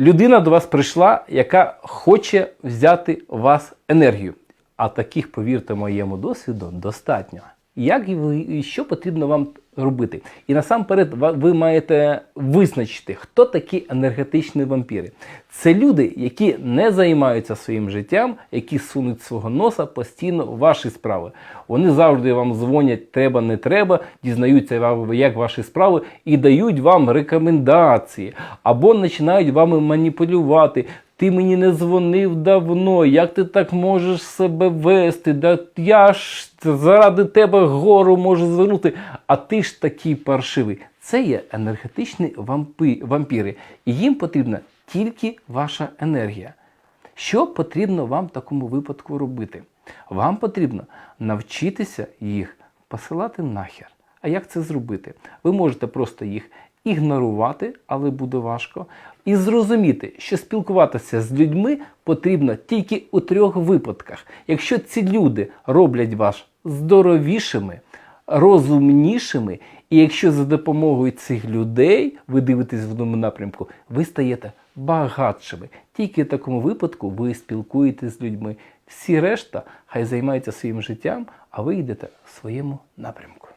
людина до вас прийшла, яка хоче взяти у вас енергію. А таких, повірте моєму досвіду, достатньо. Як і ви, що потрібно вам робити? І насамперед ви маєте визначити, хто такі енергетичні вампіри. Це люди, які не займаються своїм життям, які сунуть свого носа постійно в ваші справи. Вони завжди вам дзвонять, треба, не треба, дізнаються, як ваші справи, і дають вам рекомендації, або починають вами маніпулювати. Ти мені не дзвонив давно, як ти так можеш себе вести? Да я ж заради тебе гору можу звернути, а ти ж такий паршивий. Це є енергетичні вампи, вампіри, і їм потрібна тільки ваша енергія. Що потрібно вам в такому випадку робити? Вам потрібно навчитися їх посилати нахер. А як це зробити? Ви можете просто їх ігнорувати, але буде важко. І зрозуміти, що спілкуватися з людьми потрібно тільки у трьох випадках. Якщо ці люди роблять вас здоровішими, розумнішими, і якщо за допомогою цих людей ви дивитесь в одному напрямку, ви стаєте багатшими. Тільки в такому випадку ви спілкуєтесь з людьми. Всі решта хай займаються своїм життям, а ви йдете в своєму напрямку.